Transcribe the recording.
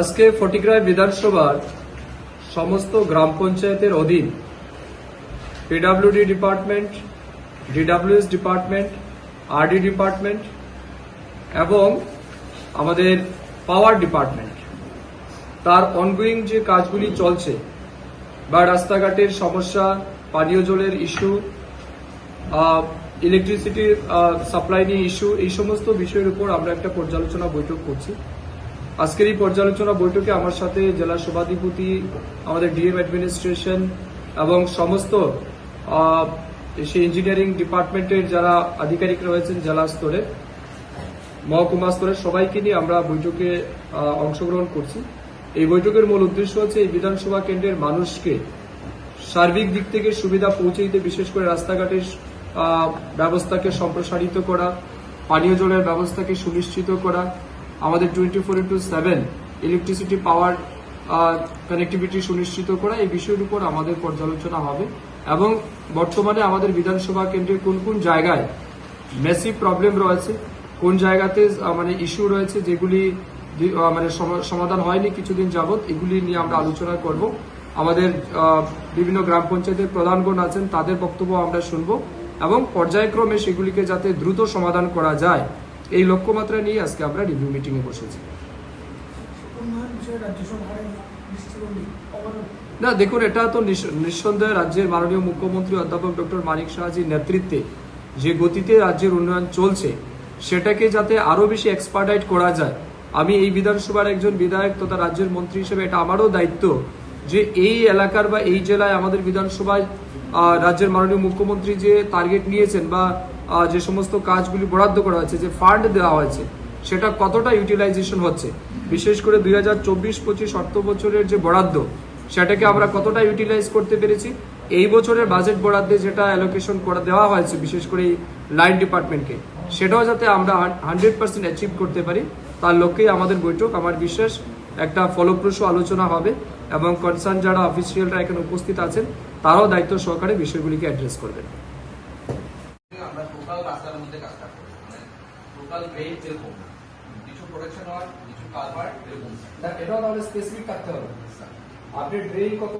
আজকে ফটিগ্রায় বিধানসভার সমস্ত গ্রাম পঞ্চায়েতের অধীন PWD department DWS department RD department এবং আমাদের পাওয়ার ডিপার্টমেন্ট তার অনগোয়িং যে কাজগুলি চলছে, বা রাস্তাঘাটের সমস্যা, পানীয় জলের ইস্যু ইলেকট্রিসিটির সাপ্লাই নিয়ে ইস্যু এই সমস্ত বিষয়ের উপর আমরা একটা পর্যালোচনা বৈঠক করছি। আজকের এই পর্যালোচনা বৈঠকে আমার সাথে জেলা সভাধিপতি, আমাদের ডিএম অ্যাডমিনিস্ট্রেশন এবং সমস্ত সেই ইঞ্জিনিয়ারিং ডিপার্টমেন্টের যারা আধিকারিক রয়েছেন জেলা স্তরে মহকুমা স্তরের সবাইকে নিয়ে আমরা বৈঠকে অংশগ্রহণ করছি। এই বৈঠকের মূল উদ্দেশ্য হচ্ছে এই বিধানসভা কেন্দ্রের মানুষকে সার্বিক দিক থেকে সুবিধা পৌঁছে দিতে, বিশেষ করে রাস্তাঘাটের ব্যবস্থাকে সম্প্রসারিত করা, পানীয় জলের ব্যবস্থাকে সুনিশ্চিত করা, আমাদের twenty four into seven electricity power connectivity সুনিশ্চিত করা, এই বিষয়ের উপর আমাদের পর্যালোচনা হবে। এবং বর্তমানে আমাদের বিধানসভা কেন্দ্রের কোন কোন জায়গায় মেসি প্রবলেম রয়েছে কোন জায়গাতে মানে ইস্যু রয়েছে যেগুলি মানে সম- সমাধান হয়নি কিছুদিন যাবত এগুলি নিয়ে আমরা আলোচনা করব। আমাদের বিভিন্ন গ্রাম পঞ্চায়েতের প্রধানগণ আছেন, তাদের বক্তব্য আমরা শুনব এবং পর্যায়ক্রমে সেগুলিকে যাতে দ্রুত সমাধান করা যায়, এই লক্ষ্যমাত্রা নিয়ে আজকে আমরা রিভিউ মিটিং এ বসেছি। না, দেখুন, এটা তো নিঃস- নিঃসন্দেহে রাজ্যের মাননীয় মুখ্যমন্ত্রী অধ্যাপক ডক্টর মানিক শাহজির নেতৃত্বে যে গতিতে রাজ্যের উন্নয়ন চলছে সেটাকে যাতে আরও বেশি এক্সপার্টাইট করা যায়। আমি এই বিধানসভার একজন বিধায়ক তথা রাজ্যের মন্ত্রী হিসেবে এটা আমারও দায়িত্ব যে এই এলাকার বা এই জেলায় আমাদের বিধানসভায় রাজ্যের মাননীয় মুখ্যমন্ত্রী যে টার্গেট নিয়েছেন বা যে সমস্ত কাজগুলি বরাদ্দ করা হয়েছে, যে ফান্ড দেওয়া হয়েছে, সেটা কতটা ইউটিলাইজেশন হচ্ছে? বিশেষ করে দুই হাজার চব্বিশ পঁচিশ অর্থ বছরের যে বরাদ্দ, সেটাকে আমরা কতটা ইউটিলাইজ করতে পেরেছি? এই বছরের বাজেট বরাদ্দে যেটা অ্যালোকেশন করে দেওয়া হয়েছে, বিশেষ করে এই লাইন ডিপার্টমেন্টকে সেটাও যাতে আমরা হান্ড্রেড পার্সেন্ট অ্যাচিভ করতে পারি তার লক্ষ্যেই আমাদের বৈঠক। আমার বিশ্বাস একটা ফলপ্রসূ আলোচনা হবে এবং কনসার্ন যারা অফিসিয়ালরা এখানে উপস্থিত আছেন তারাও দায়িত্ব সহকারে বিষয়গুলিকে অ্যাড্রেস করবেন। মানে এটাও তাহলে স্পেসিফিক থাকতে হবে। আপনি ড্রেন কত